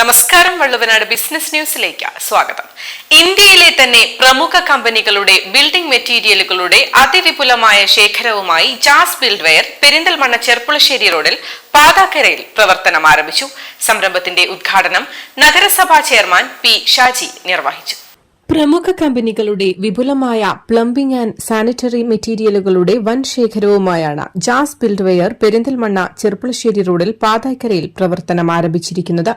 നമസ്കാരം വള്ളുവനാട് ബിസിനസ് ന്യൂസിലേക്ക് സ്വാഗതം. ഇന്ത്യയിലെ തന്നെ പ്രമുഖ കമ്പനികളുടെ ബിൽഡിംഗ് മെറ്റീരിയലുകളുടെ അതിവിപുലമായ ശേഖരവുമായി ജാസ് ബിൽഡ്വെയർ പെരിന്തൽമണ്ണ ചെർപ്പുളശ്ശേരി റോഡിൽ പാതാക്കരയിൽ പ്രവർത്തനം ആരംഭിച്ചു. സംരംഭത്തിന്റെ ഉദ്ഘാടനം നഗരസഭാ ചെയർമാൻ പി ഷാജി നിർവഹിച്ചു. പ്രമുഖ കമ്പനികളുടെ വിപുലമായ പ്ലംബിംഗ് ആൻഡ് സാനിറ്ററി മെറ്റീരിയലുകളുടെ വൻ ശേഖരവുമായാണ് ജാസ് ബിൽഡ്വെയർ പെരിന്തൽമണ്ണ ചെർപ്പുളശ്ശേരി റോഡിൽ പാതായ്ക്കരയിൽ പ്രവർത്തനം ആരംഭിച്ചിരിക്കുന്നത്.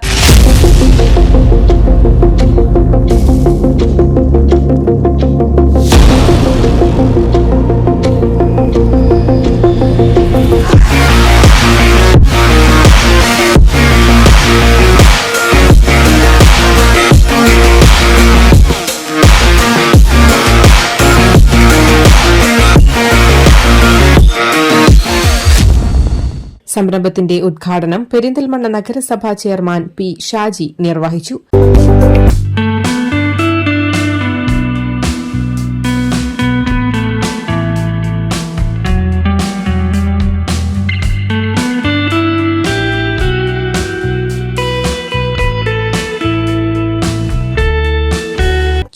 സംരംഭത്തിന്റെ ഉദ്ഘാടനം പെരിന്തൽമണ്ണ നഗരസഭാ ചെയർമാൻ പി ഷാജി നിർവഹിച്ചു.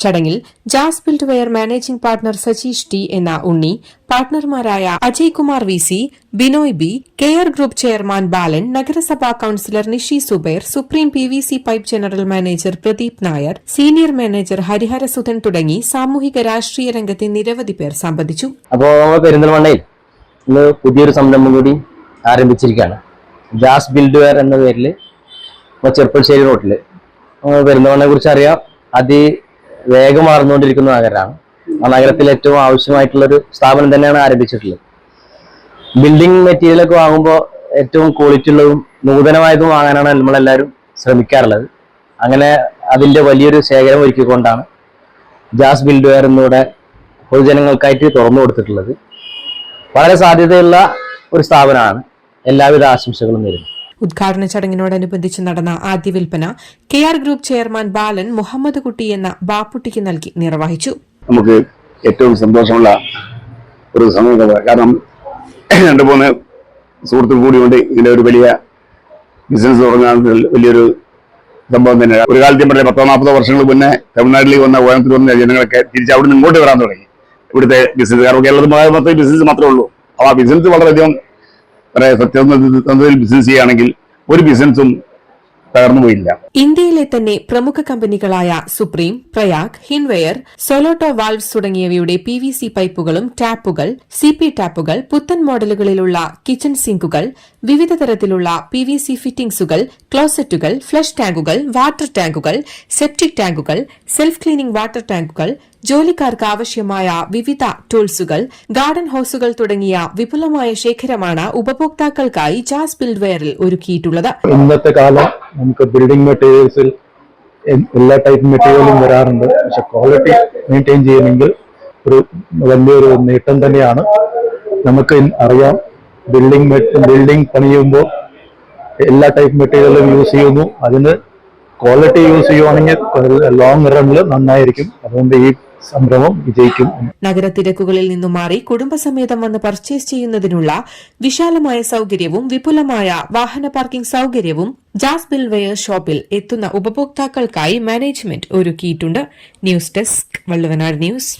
ചടങ്ങിൽ Jaz Buildware managing partner Sajeesh T എന്ന Unni പാർട്ണർമാരായ Ajay Kumar V C Binoy B care group chairman Balan നഗരസഭാ councillor Nishi Zubair Supreme P V C pipe general manager Pradeep Nair senior manager Hariharasudhan തുടങ്ങി സാമൂഹിക രാഷ്ട്രീയ രംഗത്തെ നിരവധി പേർ സംബന്ധിച്ചു. അപ്പോൾ പെരിന്തൽമണ്ണയിൽ പുതിയൊരു സംരംഭം കൂടി ആരംഭിച്ചിരിക്കുകയാണ്. ജാസ് ബിൽഡ് വെയർ എന്ന പേരിൽ ചെറുപ്പശ്ശേരി റോട്ടിൽ പെരിന്തൽമണ്ണയെ കുറിച്ച് അറിയാം അതി വേഗം മാറുന്നുകൊണ്ടിരിക്കുന്ന നഗരമാണ് ആ നഗരത്തിൽ ഏറ്റവും ആവശ്യമായിട്ടുള്ള ഒരു സ്ഥാപനം തന്നെയാണ് ആരംഭിച്ചിട്ടുള്ളത്. ബിൽഡിംഗ് മെറ്റീരിയൽ ഒക്കെ വാങ്ങുമ്പോൾ ഏറ്റവും ക്വാളിറ്റി ഉള്ളതും നൂതനമായതും വാങ്ങാനാണ് നമ്മളെല്ലാവരും ശ്രമിക്കാറുള്ളത്. അങ്ങനെ അതിന്റെ വലിയൊരു ശേഖരം ഒരുക്കിക്കൊണ്ടാണ് ജാസ് ബിൽഡ് വെയർ എന്നിവിടെ പൊതുജനങ്ങൾക്കായിട്ട് തുറന്നു കൊടുത്തിട്ടുള്ളത്. വളരെ സാധ്യതയുള്ള ഒരു സ്ഥാപനമാണ്. എല്ലാവിധ ആശംസകളും നേരുന്നു. ഉദ്ഘാടന ചടങ്ങിനോടനുബന്ധിച്ച് നടന്ന ആദ്യ വിൽപ്പന K R group chairman Balan Muhammad Kutty എന്ന ബാപ്പുട്ടിക്ക് നൽകി നിർവഹിച്ചു. നമുക്ക് ഏറ്റവും സന്തോഷമുള്ള ഒരു സമയം കാരണം രണ്ട് മൂന്ന് സുഹൃത്തുക്കൾ കൂടിയുണ്ട്. ഇങ്ങനെ ഒരു വലിയ ബിസിനസ് തുടങ്ങാൻ വലിയൊരു സംഭവം തന്നെയാണ് ഒരു കാലത്ത് പറഞ്ഞ പത്തോ നാൽപ്പതോ വർഷങ്ങൾക്ക് മുന്നേ തമിഴ്നാട്ടിലേക്ക് വന്ന കോയമ്പത്തൂർ വന്ന ജനങ്ങളൊക്കെ തിരിച്ച് അവിടെ നിന്ന് ഇങ്ങോട്ട് വരാൻ തുടങ്ങി. ഇവിടുത്തെ ബിസിനസ് കാരണം കേരളത്തിൽ മൊത്തം ബിസിനസ് മാത്രമേ ഉള്ളൂ. അപ്പോൾ ആ ബിസിനസ് വളരെയധികം വളരെ സത്യസന്ധതയിൽ ബിസിനസ് ചെയ്യുകയാണെങ്കിൽ ഒരു പോയില്ല. ഇന്ത്യയിലെ തന്നെ പ്രമുഖ കമ്പനികളായ സുപ്രീം പ്രയാഗ് ഹിൻവെയർ സൊലോട്ടോ വാൾവ്സ് തുടങ്ങിയവയുടെ പി വി സി പൈപ്പുകളും ടാപ്പുകൾ സി പി ടാപ്പുകൾ പുത്തൻ മോഡലുകളിലുള്ള കിച്ചൺ സിങ്കുകൾ വിവിധ തരത്തിലുള്ള പി വി സി ഫിറ്റിംഗ്സുകൾ ക്ലോസറ്റുകൾ ഫ്ലഷ് ടാങ്കുകൾ വാട്ടർ ടാങ്കുകൾ സെപ്റ്റിക് ടാങ്കുകൾ സെൽഫ് ക്ലീനിംഗ് വാട്ടർ ടാങ്കുകൾ ജോലിക്കാർക്ക് ആവശ്യമായ വിവിധ ടൂൾസുകൾ ഗാർഡൻ ഹോസുകൾ തുടങ്ങിയ വിപുലമായ ശേഖരമാണ് ഉപഭോക്താക്കൾക്കായി ജാസ് ബിൽഡ്വെയറിൽ ഒരുക്കിയിട്ടുള്ളത്. ഇന്നത്തെ കാലം നമുക്ക് ബിൽഡിംഗ് മെറ്റീരിയൽസിൽ എല്ലാ ടൈപ്പ് മെറ്റീരിയലും വരാറുണ്ട്. പക്ഷെ ക്വാളിറ്റി മെയിന്റെയിൻ ചെയ്യണമെങ്കിൽ ഒരു വലിയൊരു നേട്ടം തന്നെയാണ്. നമുക്ക് അറിയാം ബിൽഡിംഗ് ബിൽഡിംഗ് പണിയുമ്പോൾ എല്ലാ ടൈപ്പ് മെറ്റീരിയലും യൂസ് ചെയ്യുന്നു. അതിന് ക്വാളിറ്റി യൂസ് ചെയ്യുവാണെങ്കിൽ ലോങ് റണ്ണിൽ നന്നായിരിക്കും. അതുകൊണ്ട് ഈ സംരംഭം വിജയിക്കും നഗര തിരക്കുകളിൽ നിന്നും മാറി കുടുംബസമേതം വന്ന് പർച്ചേസ് ചെയ്യുന്നതിനുള്ള വിശാലമായ സൌകര്യവും വിപുലമായ വാഹന പാർക്കിംഗ് സൌകര്യവും ജാസ് ബിൽവെയർ ഷോപ്പിൽ എത്തുന്ന ഉപഭോക്താക്കൾക്കായി മാനേജ്മെന്റ് ഒരുക്കിയിട്ടുണ്ട്. News desk Valluvanad news